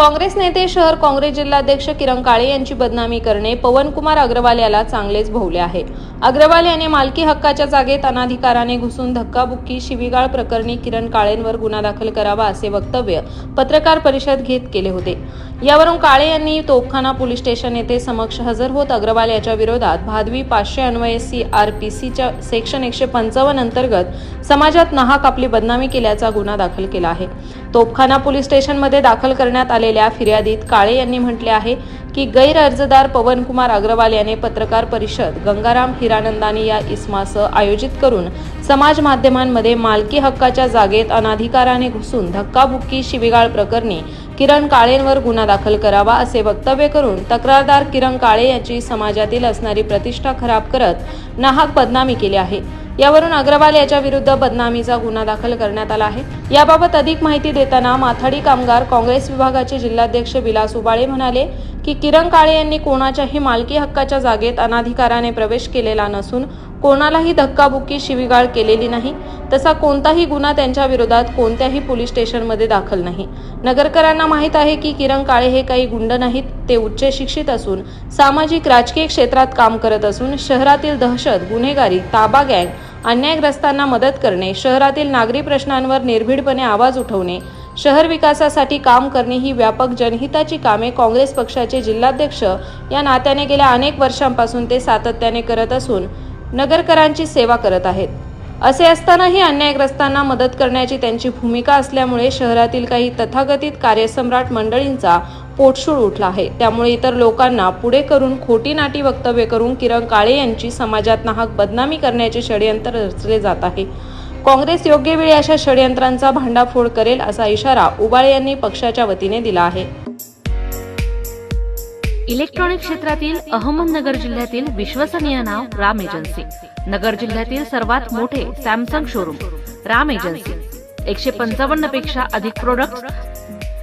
काँग्रेस नेते शहर काँग्रेस जिल्हाध्यक्ष किरण काळे यांची बदनामी करणे पवनकुमार अग्रवाल याला चांगलेच भोवले आहे. अग्रवाल याने मालकी हक्काच्या जागेत अनाधिकाराने घुसून धक्काबुक्की शिवीगाळ प्रकरणी किरण काळेंवर गुन्हा दाखल करावा असे वक्तव्य पत्रकार परिषद घेत केले होते. यावरून काळे यांनी तोपखाना पोलीस स्टेशन येथे समक्ष हजर होत अग्रवाल याच्या विरोधात भादवी पाचशे अन्वये सी आर पी सीच्या सेक्शन एकशे पंचावन्न अंतर्गत समाजात नाहक आपली बदनामी केल्याचा गुन्हा दाखल केला आहे. तोपखाना पोलीस स्टेशनमध्ये दाखल करण्यात आले आलेल्या फिर्यादीत काळे यांनी म्हटले आहे की गैर अर्जदार पवनकुमार अग्रवाल याने पत्रकार परिषद गंगाराम हिरानंदानी या इस्मासह आयोजित करून समाज माध्यमांमध्ये मालकी हक्काच्या जागेत अनाधिकाराने घुसून धक्काबुक्की शिवीगाळ प्रकरणी किरण काळेंवर गुन्हा दाखल करावा असे वक्तव्य करून तक्रारदार किरण काळे यांची समाजातील असणारी प्रतिष्ठा खराब करत नाहक बदनामी केली आहे. यावरून अग्रवाल याच्या विरुद्ध बदनामीचा गुन्हा दाखल करण्यात आला आहे. याबाबत अधिक माहिती देताना माथाडी कामगार काँग्रेस विभागाचे जिल्हाध्यक्ष विलास उबाळे म्हणाले की किरण काळे यांनी कोणाच्याही मालकी हक्काच्या जागेत अनाधिकाराने प्रवेश केलेला नसून कोणालाही धक्काबुक्की शिवीगाळ केलेली नाही. तसा कोणताही गुन्हा त्यांच्या विरोधात कोणत्याही पोलीस स्टेशनमध्ये दाखल नाही. नगरकरांना माहीत आहे की किरण काळे हे काही गुंड नाहीत ते उच्च शिक्षित असून सामाजिक राजकीय क्षेत्रात काम करत असून शहरातील दहशत गुन्हेगारी ताबा गँग अन्यायग्रस्तांना मदत करणे शहरातील नागरी प्रश्नांवर निर्भीडपणे आवाज उठवणे शहर विकासासाठी काम करणे ही व्यापक जनहिताची कामे काँग्रेस पक्षाचे जिल्हाध्यक्ष या नात्याने गेल्या अनेक वर्षांपासून ते सातत्याने करत असून नगरकरांची सेवा करत आहेत. असे असतानाही अन्यायग्रस्तांना मदत करण्याची त्यांची भूमिका असल्यामुळे शहरातील काही तथाकथित कार्यसम्राट मंडळींचा पोटशूळ उठला आहे. त्यामुळे इतर लोकांना पुढे करून खोटी नाटी वक्तव्य करून किरण काळे यांची समाजात नाहक बदनामी करण्याचे षडयंत्र रचले जात आहे. काँग्रेस योग्य वेळी अशा षडयंत्रांचा भांडाफोड करेल असा इशारा उबाळे यांनी पक्षाच्या वतीने दिला आहे. इलेक्ट्रॉनिक क्षेत्रातील अहमदनगर जिल्ह्यातील विश्वसनीय नाव राम एजन्सी. नगर जिल्ह्यातील सर्वात मोठे सॅमसंग शोरूम राम एजन्सी. एकशे पंचावन्नपेक्षा अधिक प्रोडक्ट